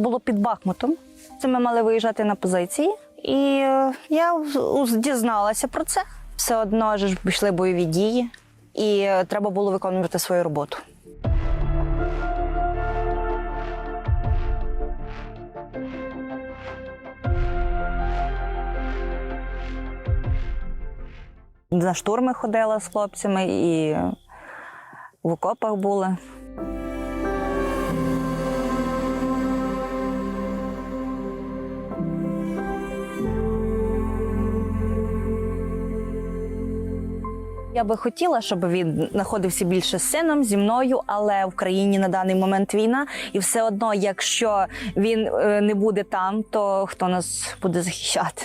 було під Бахмутом. Це ми мали виїжджати на позиції, і е, я дізналася про це. Все одно ж пішли бойові дії, і е, треба було виконувати свою роботу. На штурми ходила з хлопцями і в окопах були. Я би хотіла, щоб він знаходився більше з сином зі мною, але в країні на даний момент війна, і все одно, якщо він е, не буде там, то хто нас буде захищати?